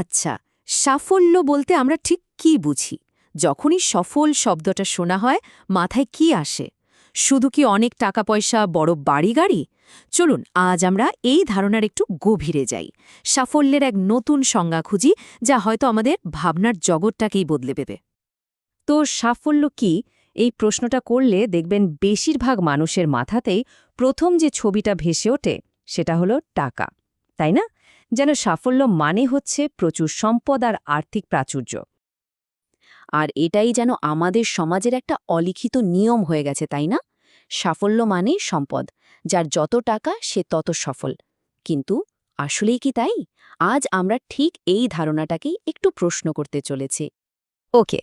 আচ্ছা সাফল্য বলতে আমরা ঠিক কি বুঝি? যখনই সফল শব্দটা শোনা হয়, মাথায় কি আসে? শুধু কি অনেক টাকা পয়সা, বড় বাড়ি, গাড়ি? চলুন, আজ আমরা এই ধারণার একটু গভীরে যাই। সাফল্যের এক নতুন সংজ্ঞা খুঁজি, যা হয়তো আমাদের ভাবনার জগৎটাকেই বদলে দেবে। তো সাফল্য কি? এই প্রশ্নটা করলে দেখবেন বেশিরভাগ মানুষের মাথাতেই প্রথম যে ছবিটা ভেসে ওঠে, সেটা হলো টাকা, তাই না? যেন সাফল্য মানে হচ্ছে প্রচুর সম্পদ আর আর্থিক প্রাচুর্য। আর এটাই যেন আমাদের সমাজের একটা অলিখিত নিয়ম হয়ে গেছে, তাই না? সাফল্য মানেই সম্পদ, যার যত টাকা সে তত সফল। কিন্তু আসলেই কি তাই? আজ আমরা ঠিক এই ধারণাটাকেই একটু প্রশ্ন করতে চলেছি। ওকে,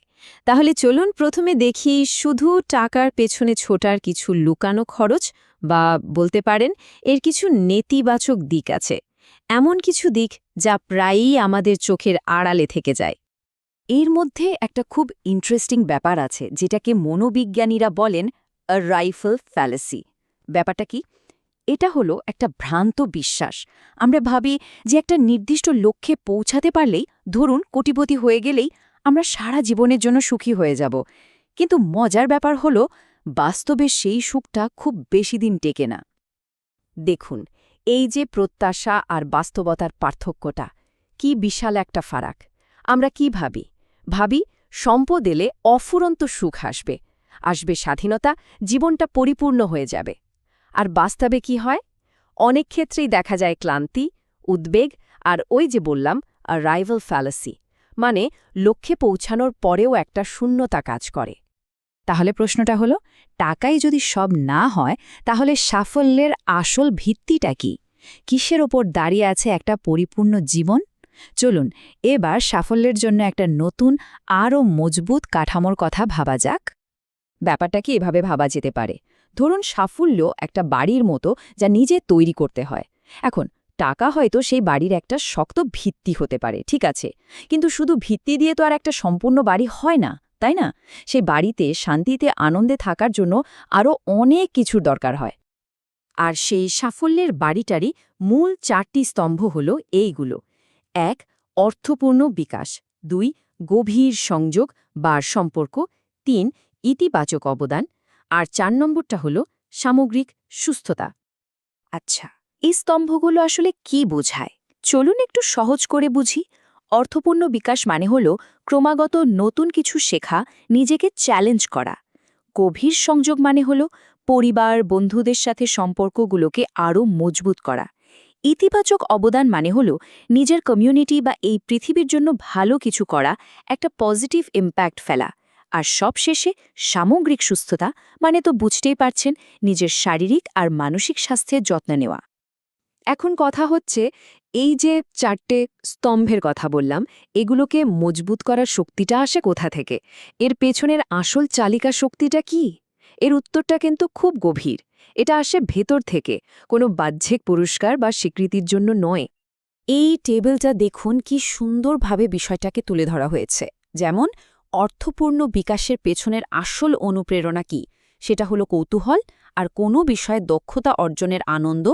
তাহলে চলুন প্রথমে দেখি শুধু টাকার পেছনে ছোটার কিছু লুকানো খরচ বা বলতে পারেন এর কিছু নেতিবাচক দিক আছে। এমন কিছু দিক যা প্রায়ই আমাদের চোখের আড়ালে থেকে যায়। এর মধ্যে একটা খুব ইন্টারেস্টিং ব্যাপার আছে, যেটাকে মনোবিজ্ঞানীরা বলেন আ রাইফল ফ্যালেসি ব্যাপারটা কি? এটা হলো একটা ভ্রান্ত বিশ্বাস। আমরা ভাবি যে একটা নির্দিষ্ট লক্ষ্যে পৌঁছাতে পারলেই, ধরুন কোটিপতি হয়ে গেলেই, আমরা সারা জীবনের জন্য সুখী হয়ে যাব। কিন্তু মজার ব্যাপার হলো, বাস্তবে সেই সুখটা খুব বেশি দিন টেকে না। দেখুন এই যে প্রত্যাশা আর বাস্তবতার পার্থক্যটা, কি বিশাল একটা ফারাক। আমরা কি ভাবি? ভাবি, সম্পদ এলে অফুরন্ত সুখ আসবে। আসবে স্বাধীনতা, জীবনটা পরিপূর্ণ হয়ে যাবে। আর বাস্তবে কি হয়? অনেক ক্ষেত্রেই দেখা যায় ক্লান্তি, উদ্বেগ আর ওই যে বললাম আর রাইভাল ফ্যালাসি মানে লক্ষ্যে পৌঁছানোর পরেও একটা শূন্যতা কাজ করে। তাহলে প্রশ্নটা হলো, টাকাই যদি সব না হয়, তাহলে সাফল্যের আসল ভিত্তিটা কি? কিসের ওপর দাঁড়িয়ে আছে একটা পরিপূর্ণ জীবন? চলুন, এবার সাফল্যের জন্য একটা নতুন, আরও মজবুত কাঠামোর কথা ভাবা যাক। ব্যাপারটা কি এভাবে ভাবা যেতে পারে? ধরুন সাফল্য একটা বাড়ির মতো যা নিজে তৈরি করতে হয়। এখন, টাকা হয়তো সেই বাড়ির একটা শক্ত ভিত্তি হতে পারে, ঠিক আছে? কিন্তু শুধু ভিত্তি দিয়ে তো আর একটা সম্পূর্ণ বাড়ি হয় না। তাই না? সেই বাড়িতে শান্তিতে আনন্দে থাকার জন্য আরও অনেক কিছুর দরকার হয়। আর সেই সাফল্যের বাড়িটারই মূল চারটি স্তম্ভ হল এইগুলো। এক, অর্থপূর্ণ বিকাশ। দুই, গভীর সংযোগ বা সম্পর্ক। তিন, ইতিবাচক অবদান। আর চার নম্বরটা হল সামগ্রিক সুস্থতা। আচ্ছা এই স্তম্ভগুলো আসলে কি বোঝায়? চলুন একটু সহজ করে বুঝি। অর্থপূর্ণ বিকাশ মানে হল ক্রমাগত নতুন কিছু শেখা, নিজেকে চ্যালেঞ্জ করা। গভীর সংযোগ মানে হল পরিবার, বন্ধুদের সাথে সম্পর্কগুলোকে আরও মজবুত করা। ইতিবাচক অবদান মানে হল নিজের কমিউনিটি বা এই পৃথিবীর জন্য ভালো কিছু করা, একটা পজিটিভ ইম্প্যাক্ট ফেলা। আর সবশেষে সামগ্রিক সুস্থতা মানে তো বুঝতেই পারছেন, নিজের শারীরিক আর মানসিক স্বাস্থ্যের যত্ন নেওয়া। এখন কথা হচ্ছে এই যে চারটে স্তম্ভের কথা বললাম, এগুলোকে মজবুত করার শক্তিটা আসে কোথা থেকে? এর পেছনের আসল চালিকা শক্তিটা কি? এর উত্তরটা কিন্তু খুব গভীর। এটা আসে ভেতর থেকে, কোনো বাহ্যিক পুরস্কার বা স্বীকৃতির জন্য নয়। এই টেবিলটা দেখুন কি সুন্দরভাবে বিষয়টাকে তুলে ধরা হয়েছে। যেমন, অর্থপূর্ণ বিকাশের পেছনের আসল অনুপ্রেরণা কি? সেটা হলো কৌতূহল আর কোনো বিষয়ে দক্ষতা অর্জনের আনন্দ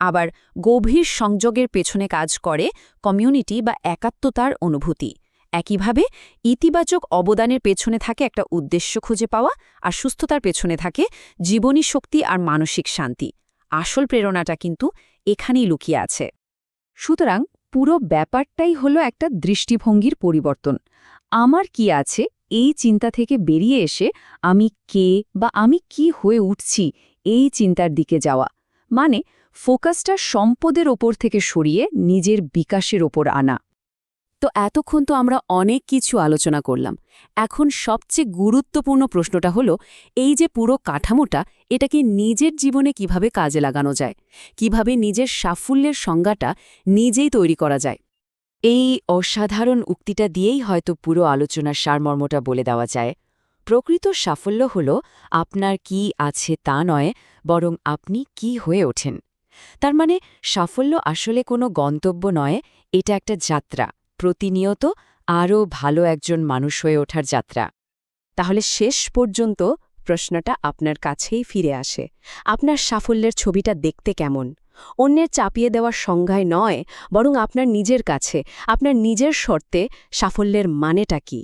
আবার গভীর সংযোগের পেছনে কাজ করে কমিউনিটি বা একাত্মতার অনুভূতি। একইভাবে ইতিবাচক অবদানের পেছনে থাকে একটা উদ্দেশ্য খুঁজে পাওয়া আর সুস্থতার পেছনে থাকে জীবনী শক্তি আর মানসিক শান্তি। আসল প্রেরণাটা কিন্তু এখানেই লুকিয়ে আছে। সুতরাং পুরো ব্যাপারটাই হলো একটা দৃষ্টিভঙ্গির পরিবর্তন। আমার কি আছে এই চিন্তা থেকে বেরিয়ে এসে আমি কে বা আমি কি হয়ে উঠছি এই চিন্তার দিকে যাওয়া। মানে ফোকাসটা সম্পদের ওপর থেকে সরিয়ে নিজের বিকাশের ওপর আনা। তো এতক্ষণ তো আমরা অনেক কিছু আলোচনা করলাম। এখন সবচেয়ে গুরুত্বপূর্ণ প্রশ্নটা হলো, এই যে পুরো কাঠামোটা এটাকে নিজের জীবনে কীভাবে কাজে লাগানো যায়? কীভাবে নিজের সাফল্যের সংজ্ঞাটা নিজেই তৈরি করা যায়? এই অসাধারণ উক্তিটা দিয়েই হয়তো পুরো আলোচনার সারমর্মটা বলে দেওয়া যায়। প্রকৃত সাফল্য হল আপনার কি আছে তা নয়, বরং আপনি কি হয়ে ওঠেন। তার মানে সাফল্য আসলে কোনো গন্তব্য নয়, এটা একটা যাত্রা, প্রতিনিয়ত আরও ভালো একজন মানুষ হয়ে ওঠার যাত্রা। তাহলে শেষ পর্যন্ত প্রশ্নটা আপনার কাছেই ফিরে আসে। আপনার সাফল্যের ছবিটা দেখতে কেমন? অন্যের চাপিয়ে দেওয়ার সংজ্ঞায় নয়, বরং আপনার নিজের কাছে, আপনার নিজের শর্তে সাফল্যের মানেটা কি?